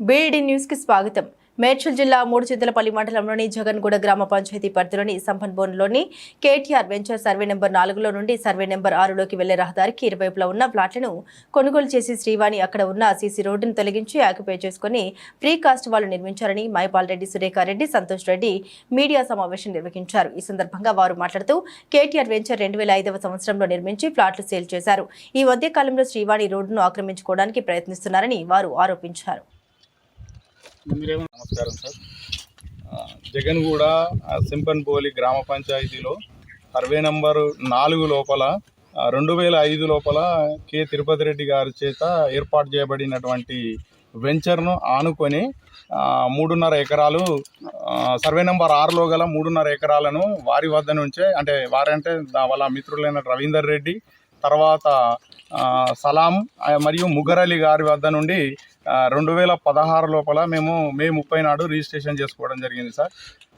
BEd న్యూస్కి స్వాగతం. మేడ్చల్ జిల్లా మూడుచింతలపల్లి మండలంలోని జగన్గూడ గ్రామ పంచాయతీ పరిధిలోని సంపన్బోన్లోని కేటీఆర్ వెంచర్ సర్వే నెంబర్ నాలుగులో నుండి సర్వే నెంబర్ ఆరులోకి వెళ్ళే రహదారికి ఇరువైపులా ఉన్న ప్లాట్లను కొనుగోలు చేసి శ్రీవాణి అక్కడ ఉన్న సీసీ రోడ్డును తొలగించి ఆక్యుపై చేసుకుని ఫ్రీ కాస్ట్ వాళ్ళు నిర్మించారని మైపాల్ రెడ్డి సురేఖారెడ్డి సంతోష్ రెడ్డి మీడియా సమావేశం నిర్వహించారు. ఈ సందర్భంగా వారు మాట్లాడుతూ కేటీఆర్ వెంచర్ రెండు వేల ఐదవ సంవత్సరంలో నిర్మించి ఫ్లాట్లు సేల్ చేశారు. ఈ మధ్యకాలంలో శ్రీవాణి రోడ్డును ఆక్రమించుకోవడానికి ప్రయత్నిస్తున్నారని వారు ఆరోపించారు. మీరేమో నమస్కారం సార్. జగన్ జగన్గూడ సింపన్పోలి గ్రామ పంచాయతీలో సర్వే నంబరు నాలుగు లోపల రెండు వేల ఐదు లోపల కె తిరుపతి రెడ్డి గారి చేత ఏర్పాటు చేయబడినటువంటి వెంచర్ను ఆనుకొని మూడున్నర ఎకరాలు సర్వే నెంబర్ ఆరులో గల మూడున్నర ఎకరాలను వారి వద్ద నుంచే అంటే వారంటే దా- వాళ్ళ మిత్రులైన రవీందర్ రెడ్డి తర్వాత సలాం మరియు ముగరలి గారి వద్ద నుండి రెండు వేల పదహారు లోపల మేము మే ముప్పై నాడు రిజిస్ట్రేషన్ చేసుకోవడం జరిగింది సార్.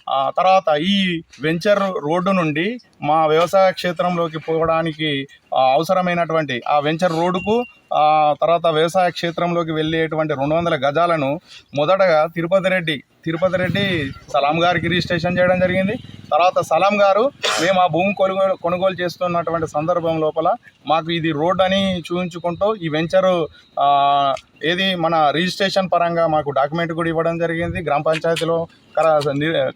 ఆ తర్వాత ఈ వెంచర్ రోడ్డు నుండి మా వ్యవసాయ క్షేత్రంలోకి పోవడానికి అవసరమైనటువంటి ఆ వెంచర్ రోడ్డుకు తర్వాత వ్యవసాయ క్షేత్రంలోకి వెళ్ళేటువంటి రెండు వందల గజాలను మొదటగా తిరుపతి రెడ్డి తిరుపతి రెడ్డి సలాం గారికి రిజిస్ట్రేషన్ చేయడం జరిగింది. తర్వాత సలాం గారు మేము ఆ భూమి కొనుగోలు కొనుగోలు చేస్తున్నటువంటి సందర్భం లోపల మాకు ఇది రోడ్ అని చూపించుకుంటూ ఈ వెంచరు ఏది మన రిజిస్ట్రేషన్ పరంగా మాకు డాక్యుమెంట్ కూడా ఇవ్వడం జరిగింది. గ్రామ పంచాయతీలో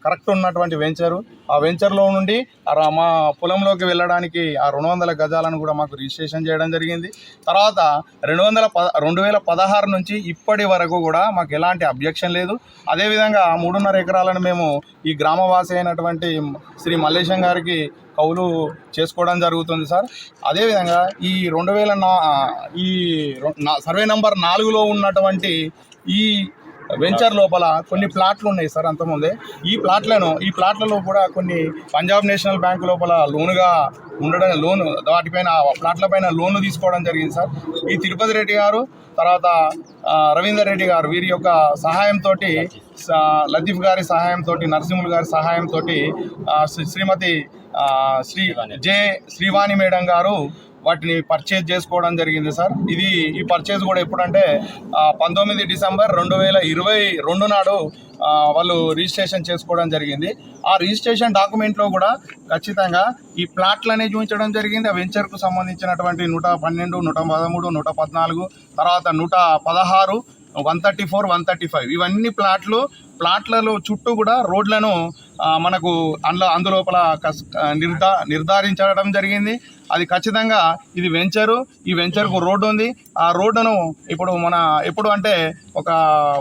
కరెక్ట్ ఉన్నటువంటి వెంచరు. ఆ వెంచర్లో నుండి మా పొలంలోకి వెళ్ళడానికి ఆ రెండు వందల గజాలను కూడా మాకు రిజిస్ట్రేషన్ చేయడం జరిగింది. తర్వాత రెండు వందల పద రెండు వేల పదహారు నుంచి ఇప్పటి వరకు కూడా మాకు ఎలాంటి అబ్జెక్షన్ లేదు. అదేవిధంగా మూడున్నర ఎకరాలను మేము ఈ గ్రామవాసి అయినటువంటి శ్రీ మల్లేశం గారికి కౌలు చేసుకోవడం జరుగుతుంది సార్. అదేవిధంగా ఈ రెండు వేల నా ఈ సర్వే నంబర్ నాలుగులో ఉన్నటువంటి ఈ వెంచర్ లోపల కొన్ని ప్లాట్లు ఉన్నాయి సార్ అంతకుముందే. ఈ ప్లాట్లను ఈ ప్లాట్లలో కూడా కొన్ని పంజాబ్ నేషనల్ బ్యాంక్ లోపల లోనుగా ఉండడం లోన్ వాటిపైన ప్లాట్లపైన లోన్లు తీసుకోవడం జరిగింది సార్. ఈ తిరుపతి రెడ్డి గారు తర్వాత రవీందర్ రెడ్డి గారు వీరి యొక్క సహాయంతో లతీఫ్ గారి సహాయంతో నరసింహులు గారి సహాయంతో శ్రీమతి శ్రీ జే శ్రీవాణి మేడం గారు వాటిని పర్చేజ్ చేసుకోవడం జరిగింది సార్. ఇది ఈ పర్చేజ్ కూడా ఎప్పుడంటే పంతొమ్మిది డిసెంబర్ రెండు వేల ఇరవై రెండు నాడు వాళ్ళు రిజిస్ట్రేషన్ చేసుకోవడం జరిగింది. ఆ రిజిస్ట్రేషన్ డాక్యుమెంట్లో కూడా ఖచ్చితంగా ఈ ప్లాట్లనే చూపించడం జరిగింది. ఆ వెంచర్కు సంబంధించినటువంటి నూట పన్నెండు నూట పదమూడు నూట పద్నాలుగు తర్వాత నూట పదహారు one thirty four one thirty five ఇవన్నీ ప్లాట్లు ప్లాట్లలో చుట్టూ కూడా రోడ్లను మనకు అందులో అందులోపల నిర్ధా నిర్ధారించడం జరిగింది. అది ఖచ్చితంగా ఇది వెంచరు. ఈ వెంచర్కు రోడ్డు ఉంది. ఆ రోడ్డును ఇప్పుడు మన ఎప్పుడు అంటే ఒక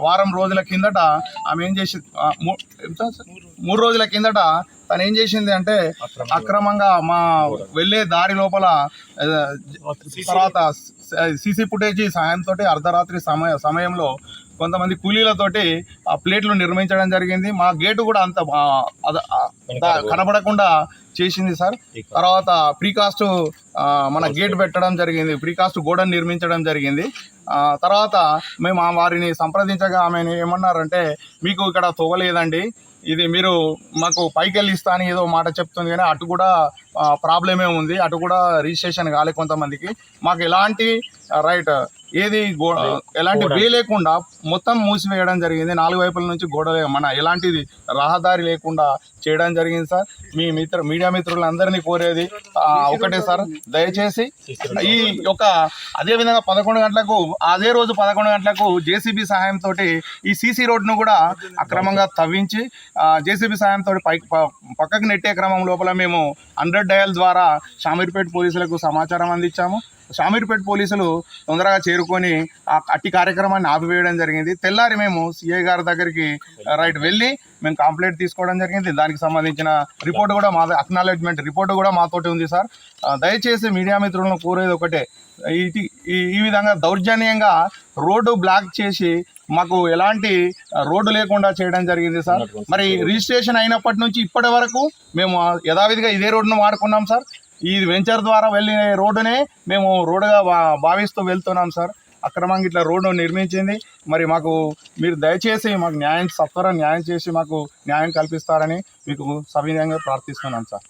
వారం రోజుల కిందట ఆమె ఏం చేసి? మూడు రోజుల కిందట తను ఏం చేసింది అంటే అక్రమంగా మా వెళ్ళే దారి లోపల తర్వాత సీసీ ఫుటేజీ సాయంతో అర్ధరాత్రి సమయ సమయంలో కొంతమంది కూలీలతోటి ఆ ప్లేట్లు నిర్మించడం జరిగింది. మా గేటు కూడా అంత కనబడకుండా చేసింది సార్. తర్వాత ప్రీకాస్ట్ మన గేట్ పెట్టడం జరిగింది. ప్రీకాస్ట్ గోడను నిర్మించడం జరిగింది. తర్వాత మేము వారిని సంప్రదించగా ఆమె ఏమన్నారంటే మీకు ఇక్కడ తోగలేదండి ఇది మీరు మాకు పైకి వెళ్ళి ఇస్తా అని ఏదో మాట చెప్తుంది కానీ అటు కూడా ప్రాబ్లమే ఉంది. అటు కూడా రిజిస్ట్రేషన్ కాలే కొంతమందికి. మాకు ఎలాంటి రైట్ ఏది ఎలాంటి వే లేకుండా మొత్తం మూసివేయడం జరిగింది. నాలుగు వైపుల నుంచి గోడ మన ఎలాంటిది రహదారి లేకుండా చేయడం జరిగింది సార్. మీ మిత్ర మీడియా మిత్రులందరినీ కోరేది ఒకటే సార్. దయచేసి ఈ యొక్క అదే విధంగా పదకొండు గంటలకు అదే రోజు పదకొండు గంటలకు జేసీబీ సహాయంతో ఈ సీసీ రోడ్ను కూడా అక్రమంగా తవ్వించి జేసీబీ సహాయంతో పైకి పక్కకు నెట్టే క్రమం లోపల మేము హండ్రెడ్ డయల్ ద్వారా షామీర్పేట పోలీసులకు సమాచారం అందించాము. షామీర్పేట పోలీసులు తొందరగా చేరుకొని ఆ అట్టి కార్యక్రమాన్ని ఆపివేయడం జరిగింది. తెల్లారి మేము సిఐ గారి దగ్గరికి రైట్ వెళ్ళి మేము కంప్లైంట్ తీసుకోవడం జరిగింది. దానికి సంబంధించిన రిపోర్ట్ కూడా మా అక్నాలెడ్జ్మెంట్ రిపోర్ట్ కూడా మాతోటి ఉంది సార్. దయచేసి మీడియా మిత్రులను కోరేది ఒకటే. ఇది ఈ ఈ విధంగా దౌర్జన్యంగా రోడ్డు బ్లాక్ చేసి మాకు ఎలాంటి రోడ్డు లేకుండా చేయడం జరిగింది సార్. మరి రిజిస్ట్రేషన్ అయినప్పటి నుంచి ఇప్పటి వరకు మేము యథావిధిగా ఇదే రోడ్డును వాడుకున్నాం సార్. ఈ వెంచర్ ద్వారా వెళ్ళిన రోడ్డునే మేము రోడ్డుగా భావిస్తూ వెళ్తున్నాం సార్. అక్రమంగా ఇట్లా రోడ్డు నిర్మించింది. మరి మాకు మీరు దయచేసి మాకు న్యాయం సత్వర న్యాయం చేసి మాకు న్యాయం కల్పిస్తారని మీకు సవినయంగా ప్రార్థిస్తున్నాను సార్.